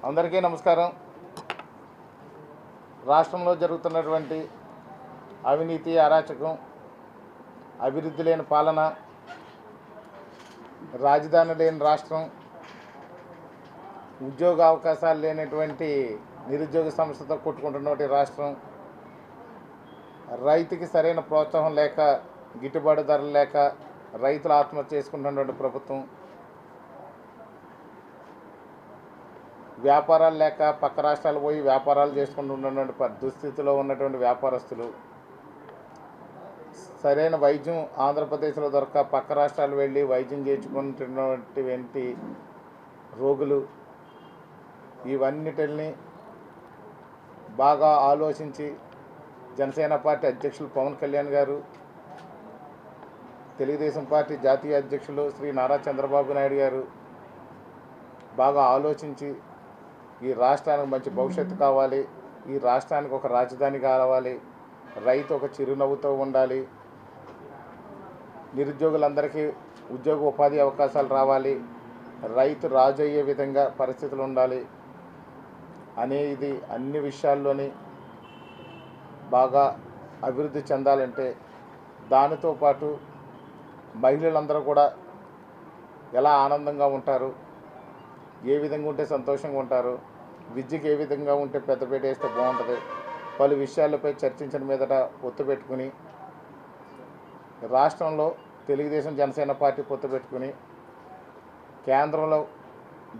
అందరికీ నమస్కారం. రాష్ట్రంలో జరుగుతున్నటువంటి అవినీతి అరాచకం అభివృద్ధి లేని పాలన రాజధాని లేని రాష్ట్రం ఉద్యోగ అవకాశాలు లేనటువంటి నిరుద్యోగ సంస్థతో కొట్టుకుంటున్నటువంటి రాష్ట్రం రైతుకి సరైన ప్రోత్సాహం లేక గిట్టుబాటు ధరలు లేక రైతులు ఆత్మహత్య చేసుకుంటున్నటువంటి ప్రభుత్వం వ్యాపారాలు లేక పక్క రాష్ట్రాలు పోయి వ్యాపారాలు చేసుకుంటున్నటువంటి దుస్థితిలో ఉన్నటువంటి వ్యాపారస్తులు. సరైన వైద్యం ఆంధ్రప్రదేశ్లో దొరక పక్క రాష్ట్రాలు వెళ్ళి వైద్యం చేయించుకుంటున్నటువంటి రోగులు ఇవన్నిటిని బాగా ఆలోచించి జనసేన పార్టీ అధ్యక్షులు పవన్ కళ్యాణ్ గారు తెలుగుదేశం పార్టీ జాతీయ అధ్యక్షులు శ్రీ నారా చంద్రబాబు నాయుడు గారు బాగా ఆలోచించి ఈ రాష్ట్రానికి మంచి భవిష్యత్తు కావాలి. ఈ రాష్ట్రానికి ఒక రాజధాని కావాలి. రైతు ఒక చిరునవ్వుతో ఉండాలి. నిరుద్యోగులందరికీ ఉద్యోగ ఉపాధి అవకాశాలు రావాలి. రైతు రాజు అయ్యే విధంగా పరిస్థితులు ఉండాలి. అనేది అన్ని విషయాల్లోని బాగా అభివృద్ధి చెందాలంటే దానితో పాటు మహిళలందరూ కూడా ఎలా ఆనందంగా ఉంటారు? ఏ విధంగా ఉంటే సంతోషంగా ఉంటారు? విద్యకి ఏ విధంగా ఉంటే పెద్దపేట వేస్తే బాగుంటుంది? పలు విషయాలపై చర్చించడం మీదట పొత్తు పెట్టుకుని రాష్ట్రంలో తెలుగుదేశం జనసేన పార్టీ పొత్తు పెట్టుకుని కేంద్రంలో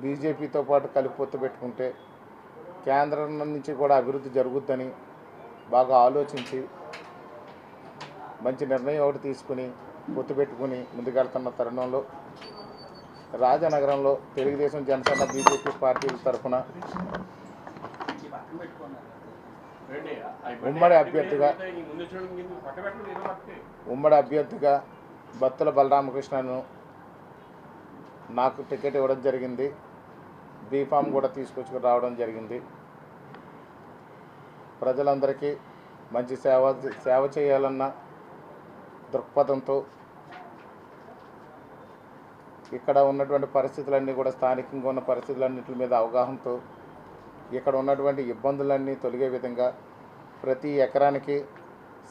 బీజేపీతో పాటు కలిపి పొత్తు పెట్టుకుంటే కేంద్రం నుంచి కూడా అభివృద్ధి జరుగుద్దని బాగా ఆలోచించి మంచి నిర్ణయం ఒకటి తీసుకుని పొత్తు పెట్టుకుని ముందుకెళ్తున్న తరుణంలో రాజనగరంలో తెలుగుదేశం జనసేన బీజేపీ పార్టీల తరఫున ఉమ్మడి అభ్యర్థిగా ఉమ్మడి అభ్యర్థిగా బత్తుల బలరామకృష్ణను నాకు టికెట్ ఇవ్వడం జరిగింది. బీఫామ్ కూడా తీసుకొచ్చుకు రావడం జరిగింది. ప్రజలందరికీ మంచి సేవ సేవ చేయాలన్న దృక్పథంతో ఇక్కడ ఉన్నటువంటి పరిస్థితులన్నీ కూడా స్థానికంగా ఉన్న పరిస్థితులన్నింటి మీద అవగాహనతో ఇక్కడ ఉన్నటువంటి ఇబ్బందులన్నీ తొలగే విధంగా ప్రతి ఎకరానికి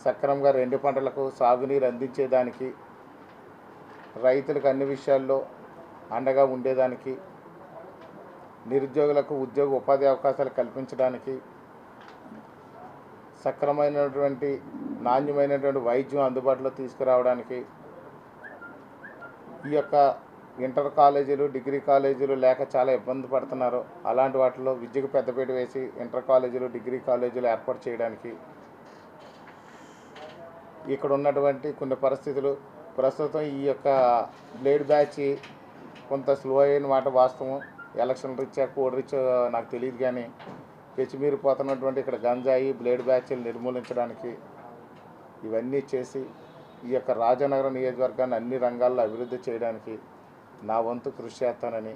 సక్రమంగా రెండు పంటలకు సాగునీరు అందించేదానికి రైతులకు అన్ని విషయాల్లో అండగా ఉండేదానికి నిరుద్యోగులకు ఉద్యోగ ఉపాధి అవకాశాలు కల్పించడానికి సక్రమైనటువంటి నాణ్యమైనటువంటి వైద్యం అందుబాటులో తీసుకురావడానికి ఈ యొక్క ఇంటర్ కాలేజీలు డిగ్రీ కాలేజీలు లేక చాలా ఇబ్బంది పడుతున్నారు. అలాంటి వాటిలో విద్యకు పెద్దపీట వేసి ఇంటర్ కాలేజీలు డిగ్రీ కాలేజీలు ఏర్పాటు చేయడానికి ఇక్కడ ఉన్నటువంటి కొన్ని పరిస్థితులు. ప్రస్తుతం ఈ యొక్క బ్లేడ్ బ్యాచ్ కొంత స్లో అయిన మాట వాస్తవం. ఎలక్షన్ రీత్యా కోడ్ రీత్యా నాకు తెలియదు కానీ పెచ్చిమీరిపోతున్నటువంటి ఇక్కడ గంజాయి బ్లేడ్ బ్యాచ్లు నిర్మూలించడానికి ఇవన్నీ చేసి ఈ యొక్క రాజనగరం నియోజకవర్గాన్ని అన్ని రంగాల్లో అభివృద్ధి చేయడానికి నా వంతు కృషి చేస్తానని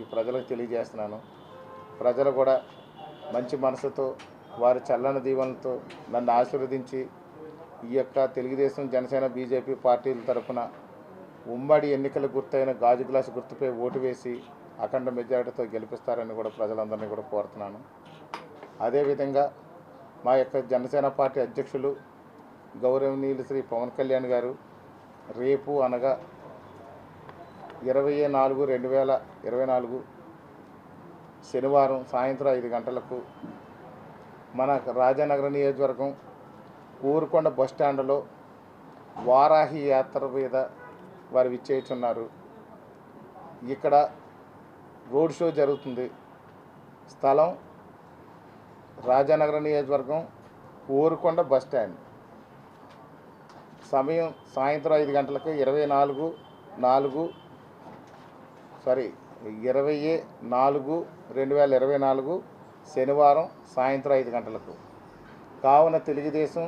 ఈ ప్రజలకు తెలియజేస్తున్నాను. ప్రజలు కూడా మంచి మనసుతో వారి చల్లని దీవెనలతో నన్ను ఆశీర్వదించి ఈ యొక్క తెలుగుదేశం జనసేన బీజేపీ పార్టీల తరఫున ఉమ్మడి ఎన్నికల గుర్తైన గాజు గ్లాసు గుర్తుపై ఓటు వేసి అఖండ మెజారిటీతో గెలిపిస్తారని కూడా ప్రజలందరినీ కూడా కోరుతున్నాను. అదేవిధంగా మా యొక్క జనసేన పార్టీ అధ్యక్షులు గౌరవనీయులు శ్రీ పవన్ కళ్యాణ్ గారు రేపు అనగా ఇరవై నాలుగు రెండు వేల ఇరవై నాలుగు శనివారం సాయంత్రం ఐదు గంటలకు మన రాజానగర నియోజకవర్గం ఊరుకొండ బస్ స్టాండ్లో వారాహి యాత్ర మీద వారు విచ్చేస్తున్నారు ఇక్కడ రోడ్ షో జరుగుతుంది. స్థలం రాజానగర నియోజకవర్గం ఊరుకొండ బస్ స్టాండ్. సమయం సాయంత్రం ఐదు గంటలకు ఇరవై నాలుగు నాలుగు సారీ ఇరవై నాలుగు రెండు వేల ఇరవై నాలుగు శనివారం సాయంత్రం ఐదు గంటలకు. కావున తెలుగుదేశం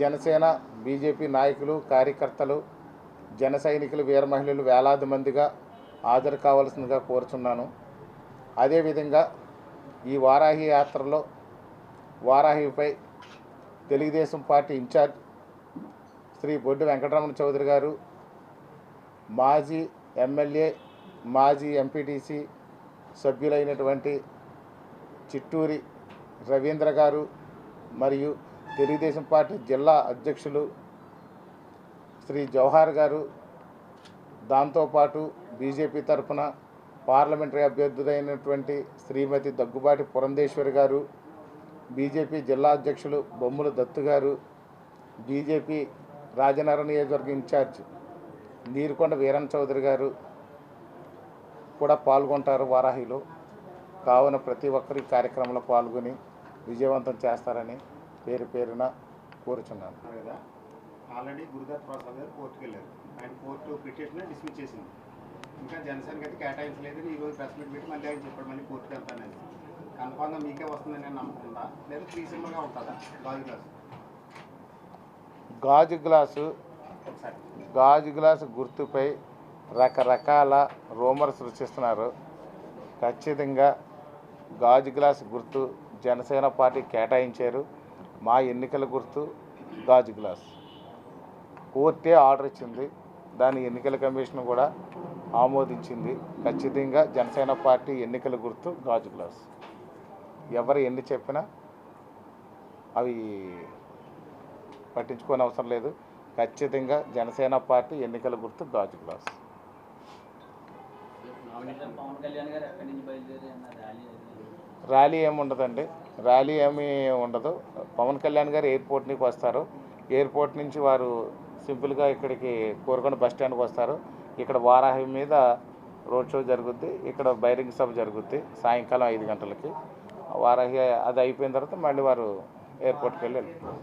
జనసేన బీజేపీ నాయకులు కార్యకర్తలు జన సైనికులు వీర మహిళలు వేలాది మందిగా హాజరు కావాల్సిందిగా కోరుచున్నాను. అదేవిధంగా ఈ వారాహి యాత్రలో వారాహిపై తెలుగుదేశం పార్టీ ఇన్ఛార్జ్ శ్రీ బొడ్డు వెంకటరమణ చౌదరి గారు మాజీ ఎమ్మెల్యే మాజీ ఎంపీటీసీ సభ్యులైనటువంటి చిట్టూరి రవీంద్ర గారు మరియు తెలుగుదేశం పార్టీ జిల్లా అధ్యక్షులు శ్రీ జవహార్ గారు దాంతోపాటు బీజేపీ తరఫున పార్లమెంటరీ అభ్యర్థులైనటువంటి శ్రీమతి దగ్గుబాటి పురంధేశ్వరి గారు బీజేపీ జిల్లా అధ్యక్షులు బొమ్ముల దత్తు గారు బీజేపీ రాజనగర నియోజకవర్గ ఇన్ఛార్జ్ నీరుకొండ వీరన్ చౌదరి గారు కూడా పాల్గొంటారు వారాహిలో. కావున ప్రతి ఒక్కరు ఈ కార్యక్రమంలో పాల్గొని విజయవంతం చేస్తారని పేరు పేరున కోరుచున్నాను. ఆల్రెడీ గురుదత్ ప్రసాద్ గారు కోర్టుకు వెళ్ళారు ఆయన కోర్టు పిటిషన్ డిస్మిస్ చేసింది. ఇంకా జనసేనకి అయితే కేటాయించలేదని ఈ రోజు ప్రెస్ మీట్ పెట్టి మళ్ళీ ఆయన చెప్పాడు మళ్ళీ కోర్టుకు వెళ్తానని కన్ఫామ్గా మీకే వస్తుందని నేను నమ్ముకుందా లేదా త్రీ సింబల్గా ఉంటుందా? గాజు గ్లాస్. గాజు గ్లాసు గాజు గ్లాసు గుర్తుపై రకరకాల రూమర్స్ సృష్టిస్తున్నారు. ఖచ్చితంగా గాజు గ్లాస్ గుర్తు జనసేన పార్టీ కేటాయించారు. మా ఎన్నికల గుర్తు గాజు గ్లాస్. కోర్టే ఆర్డర్ ఇచ్చింది. దాని ఎన్నికల కమిషన్ కూడా ఆమోదించింది. ఖచ్చితంగా జనసేన పార్టీ ఎన్నికల గుర్తు గాజు గ్లాస్. ఎవరు ఎన్ని చెప్పినా అవి పట్టించుకోని అవసరం లేదు. ఖచ్చితంగా జనసేన పార్టీ ఎన్నికల గుర్తు గాజు గ్లాస్. ర్యాలీ ర్యాలీ ఏమి ఉండదండి. ర్యాలీ ఏమీ ఉండదు. పవన్ కళ్యాణ్ గారు ఎయిర్పోర్ట్ నుంచి వస్తారు. ఎయిర్పోర్ట్ నుంచి వారు సింపుల్గా ఇక్కడికి కోరుకొండ బస్ స్టాండ్కి వస్తారు. ఇక్కడ వారాహి మీద రోడ్ షో జరుగుద్ది. ఇక్కడ బైరింగ్ సభ జరుగుద్ది సాయంకాలం ఐదు గంటలకి. వారాహి అది అయిపోయిన తర్వాత మళ్ళీ వారు ఎయిర్పోర్ట్కి వెళ్ళి వెళ్ళిపోతారు